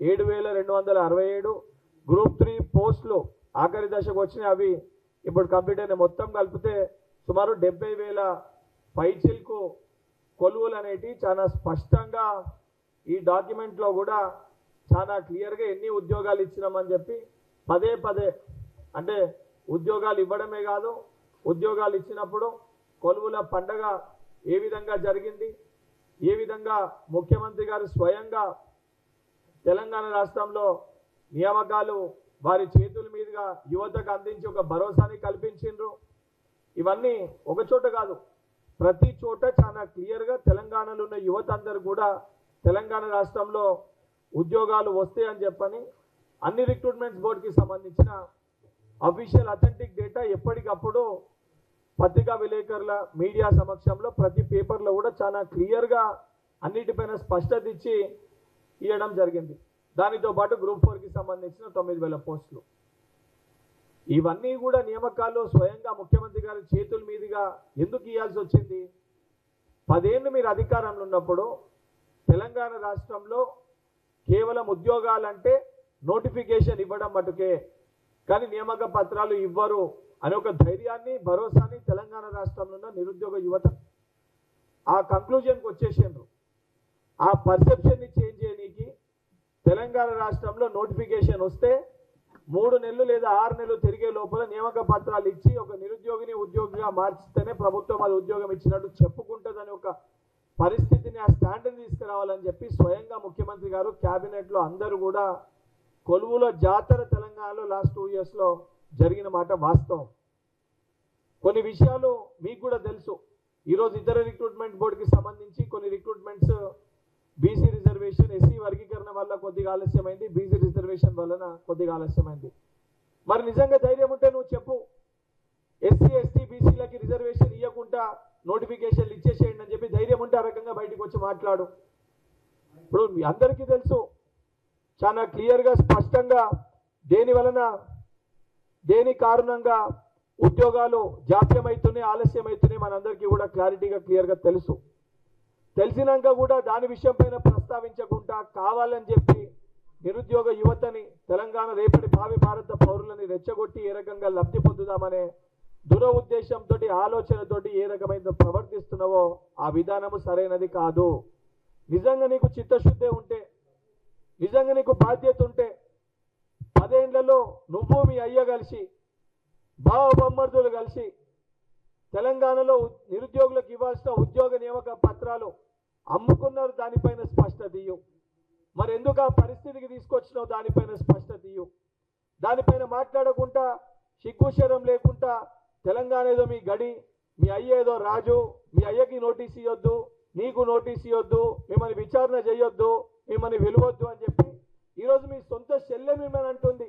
ఏడు వేల రెండు వందల అరవై ఏడు గ్రూప్ త్రీ పోస్టులు ఆఖరి దశకు వచ్చినాయి. అవి ఇప్పుడు కంప్లీట్ అయిన మొత్తం కలిపితే సుమారు డెబ్బై వేల పైచిల్కు కొలువులు అనేటివి చాలా స్పష్టంగా ఈ డాక్యుమెంట్లో కూడా చాలా క్లియర్గా ఎన్ని ఉద్యోగాలు ఇచ్చినామని చెప్పి పదే పదే అంటే ఉద్యోగాలు ఇవ్వడమే కాదు ఉద్యోగాలు ఇచ్చినప్పుడు కొలువుల పండగ ఏ విధంగా జరిగింది ఏ విధంగా ముఖ్యమంత్రి గారు స్వయంగా తెలంగాణ రాష్ట్రంలో నియామకాలు వారి చేతుల మీదుగా యువతకు అందించి ఒక భరోసాని కల్పించిండ్రు. ఇవన్నీ ఒక చోట కాదు ప్రతి చోట చాలా క్లియర్గా తెలంగాణలో ఉన్న యువత అందరూ కూడా తెలంగాణ రాష్ట్రంలో ఉద్యోగాలు వస్తాయని చెప్పని అన్ని రిక్రూట్మెంట్స్ బోర్డుకి సంబంధించిన అఫీషియల్ అథెంటిక్ డేటా ఎప్పటికప్పుడు పత్రికా విలేకరుల మీడియా సమక్షంలో ప్రతి పేపర్లో కూడా చాలా క్లియర్గా అన్నిటిపైన స్పష్టత ఇచ్చి ఇవ్వడం జరిగింది. దానితో పాటు గ్రూప్ ఫోర్కి సంబంధించిన తొమ్మిది వేల పోస్టులు. ఇవన్నీ కూడా నియామకాలు స్వయంగా ముఖ్యమంత్రి గారి చేతుల మీదుగా ఎందుకు ఇవ్వాల్సి వచ్చింది? పదేళ్ళు మీరు అధికారంలో ఉన్నప్పుడు తెలంగాణ రాష్ట్రంలో కేవలం ఉద్యోగాలంటే నోటిఫికేషన్ ఇవ్వడం మటుకే కానీ నియామక పత్రాలు ఇవ్వరు అనే ఒక ధైర్యాన్ని భరోసాని తెలంగాణ రాష్ట్రంలో ఉన్న నిరుద్యోగ యువత ఆ కంక్లూజన్కి వచ్చేసిండ్రు. ఆ పర్సెప్షన్ని చే తెలంగాణ రాష్ట్రంలో నోటిఫికేషన్ వస్తే మూడు నెలలు లేదా ఆరు నెలలు తిరిగే లోపల నియామక పత్రాలు ఇచ్చి ఒక నిరుద్యోగిని ఉద్యోగిగా మార్చితేనే ప్రభుత్వం అది ఉద్యోగం ఇచ్చినట్టు చెప్పుకుంటుందని ఒక పరిస్థితిని ఆ స్టాండర్డ్ తీసుకురావాలని చెప్పి స్వయంగా ముఖ్యమంత్రి గారు క్యాబినెట్లో అందరూ కూడా కొలువులో జాతర తెలంగాణలో లాస్ట్ టూ ఇయర్స్లో జరిగిన మాట వాస్తవం. కొన్ని విషయాలు మీకు కూడా తెలుసు. ఈరోజు ఇతర రిక్రూట్మెంట్ బోర్డుకి సంబంధించి కొన్ని రిక్రూట్మెంట్స్ బీసీ రిజర్వేషన్ వల్ల కొద్దిగా ఆలస్యమైంది. బీసీ రిజర్వేషన్ వలన కొద్దిగా ఆలస్యమైంది. మరి నిజంగా ధైర్యం ఉంటే నువ్వు చెప్పు. ఎస్సీ ఎస్టీ బీసీలకి రిజర్వేషన్ ఇవ్వకుండా నోటిఫికేషన్లు ఇచ్చేసేయండి అని చెప్పి ధైర్యం ఉంటే ఆ రకంగా బయటకు వచ్చి మాట్లాడు. ఇప్పుడు మీ అందరికీ తెలుసు చాలా క్లియర్గా స్పష్టంగా దేని వలన దేని కారణంగా ఉద్యోగాలు జాప్యమవుతున్నాయి ఆలస్యమవుతున్నాయి మనందరికీ కూడా క్లారిటీగా క్లియర్గా తెలుసు. తెలిసినాక కూడా దాని విషయం పైన ప్రస్తావించకుండా కావాలని చెప్పి నిరుద్యోగ యువతని తెలంగాణ రేపటి భావి భారత పౌరులని రెచ్చగొట్టి ఏ రకంగా లబ్ధి పొందుదామనే దుర ఉద్దేశంతో ఆలోచనతోటి ఏ రకమైన ప్రవర్తిస్తున్నావో ఆ విధానము సరైనది కాదు. నిజంగా నీకు చిత్తశుద్ధి ఉంటే నిజంగా నీకు బాధ్యత ఉంటే పదేండ్లలో నువ్వు మీ అయ్య కలిసి బావబొమ్మర్దులు కలిసి తెలంగాణలో నిరుద్యోగులకు ఇవ్వాల్సిన ఉద్యోగ నియామక పత్రాలు అమ్ముకున్నారు దానిపైన స్పష్టత ఇయ్యు. మరి ఎందుకు ఆ పరిస్థితికి తీసుకొచ్చినావు దానిపైన స్పష్టత ఇయ్యు? దానిపైన మాట్లాడకుండా సిగ్గుశరం లేకుండా తెలంగాణ ఏదో మీ గడి మీ అయ్య ఏదో రాజు మీ అయ్యకి నోటీస్ ఇవ్వద్దు నీకు నోటీస్ ఇవ్వద్దు మిమ్మల్ని విచారణ చేయొద్దు మిమ్మల్ని వెలువద్దు అని చెప్పి ఈరోజు మీ సొంత చెల్లె మిమ్మల్ని అంటుంది.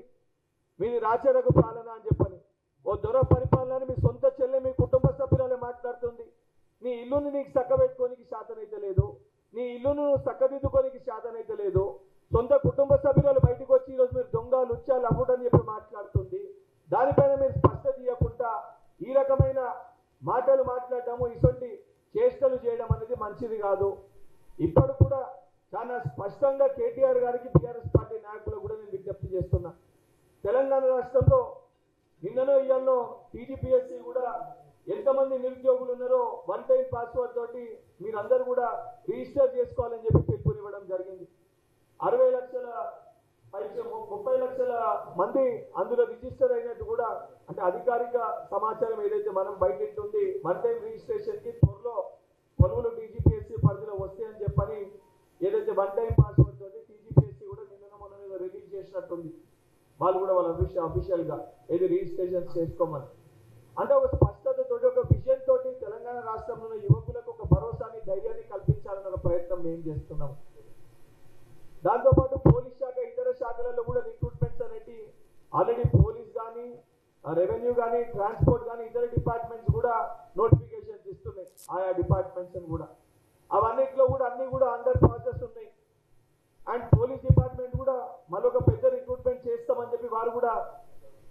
మీది రాచరక పాలన అని చెప్పని. ఓ దొర పరిపాలన మీ సొంత చెల్లె మీ కుటుంబ సభ్యులనే మాట్లాడుతుంది. నీ ఇల్లుని నీకు చక్కబెట్టుకోనికి శాతనైతే లేదు. నీ ఇల్లును నువ్వు చక్కదిద్దుకోనికి శాతనైతే లేదు. సొంత కుటుంబ సభ్యులు బయటకు వచ్చి ఈరోజు మీరు దొంగ లుచ్చాలు అవ్వడని చెప్పి మాట్లాడుతుంది. దానిపైన మీరు స్పష్టత ఇవ్వకుండా ఈ రకమైన మాటలు మాట్లాడటము ఇటువంటి చేష్టలు చేయడం అనేది మంచిది కాదు. ఇప్పుడు కూడా చాలా స్పష్టంగా కేటీఆర్ గారికి టీఆర్ఎస్ పార్టీ నాయకులకు కూడా నేను విజ్ఞప్తి చేస్తున్నా. తెలంగాణ రాష్ట్రంలో నిన్ననో ఇయ్యాలో టీడీపీఎస్సీ కూడా ఎంతమంది నిరుద్యోగులు ఉన్నారో వన్ టైం పాస్వర్డ్ తోటి మీరందరూ కూడా రిజిస్టర్ చేసుకోవాలని చెప్పి పిలుపునివ్వడం జరిగింది. అరవై లక్షల ముప్పై లక్షల మంది అందులో రిజిస్టర్ అయినట్టు కూడా అంటే అధికారిక సమాచారం ఏదైతే మనం బయట ఉంది వన్ టైం రిజిస్ట్రేషన్కి త్వరలో కొనుగోలు టీజీపీఎస్సీ పరిధిలో వస్తాయని చెప్పని ఏదైతే వన్ టైం పాస్వర్డ్ తోటి టీజీపీఎస్సీ కూడా నిన్న మొన్న రిలీజ్ చేసినట్టుంది. వాళ్ళు కూడా వాళ్ళ అఫీషియల్ అఫీషియల్గా ఏది రిజిస్ట్రేషన్ చేసుకోమని. అంటే ఒక తెలంగాణ రాష్ట్రంలో యువకులకు ఒక భరోసాని ధైర్యాన్ని కల్పించాలన్న ఒక ప్రయత్నం మేము చేస్తున్నాం. దాంతోపాటు పోలీస్ శాఖ ఇతర శాఖలలో కూడా రిక్రూట్మెంట్స్ అనేటి ఆల్రెడీ పోలీస్ కానీ రెవెన్యూ కానీ ట్రాన్స్పోర్ట్ కానీ ఇతర డిపార్ట్మెంట్స్ కూడా నోటిఫికేషన్స్ ఇస్తున్నాయి. ఆయా డిపార్ట్మెంట్స్ కూడా. అవన్నిట్లో కూడా అన్ని కూడా అండర్ ప్రాసెస్ ఉన్నాయి. అండ్ పోలీస్ డిపార్ట్మెంట్ కూడా మరొక పెద్ద రిక్రూట్మెంట్ చేస్తామని చెప్పి వారు కూడా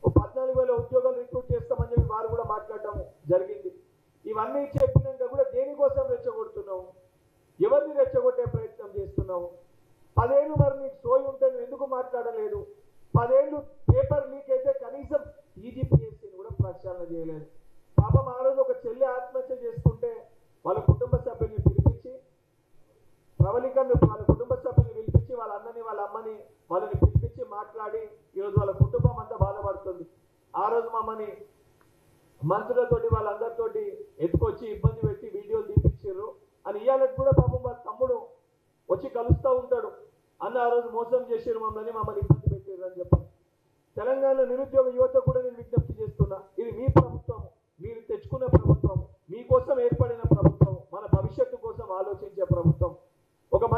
ఒక పద్నాలుగు వేల ఉద్యోగాలు ఇవన్నీ చెప్పినాక కూడా దేనికోసం రెచ్చగొడుతున్నావు? ఎవరిని రెచ్చగొట్టే ప్రయత్నం చేస్తున్నావు? పదేళ్ళు మరి నీకు సోయి ఉంటే నువ్వు ఎందుకు మాట్లాడలేదు? పదేళ్ళు పేపర్ లీక్ అయితే కనీసం ఈజీపీఎస్సీని కూడా ప్రక్షాళన చేయలేదు. పాపం ఆ రోజు ఒక చెల్లి ఆత్మహత్య చేసుకుంటే వాళ్ళ కుటుంబ సభ్యుల్ని పిలిపించి ప్రవళికను వాళ్ళ కుటుంబ సభ్యుల్ని పిలిపించి వాళ్ళ అన్నని వాళ్ళ అమ్మని వాళ్ళని పిలిపించి మాట్లాడి ఈరోజు వాళ్ళ కుటుంబం అంతా బాధపడుతుంది. ఆ రోజు మమ్మల్ని మంత్రులతోటి వాళ్ళందరితోటి ఎత్తుకొచ్చి ఇబ్బంది పెట్టి వీడియోలు తీపించారు అని ఇయ్యాలంటే కూడా పాపం మా తమ్ముడు వచ్చి కలుస్తూ ఉంటాడు. అన్న ఆ రోజు మోసం చేసారు మమ్మల్ని మమ్మల్ని ఇబ్బంది పెట్టారు అని చెప్పాను తెలంగాణ నిరుద్యోగ యువత కూడా నేను విజ్ఞప్తి చేస్తున్నా. ఇది మీ ప్రభుత్వం మీరు తెచ్చుకున్న ప్రభుత్వం మీకోసం ఏర్పడిన ప్రభుత్వం మన భవిష్యత్తు కోసం ఆలోచించే ప్రభుత్వం.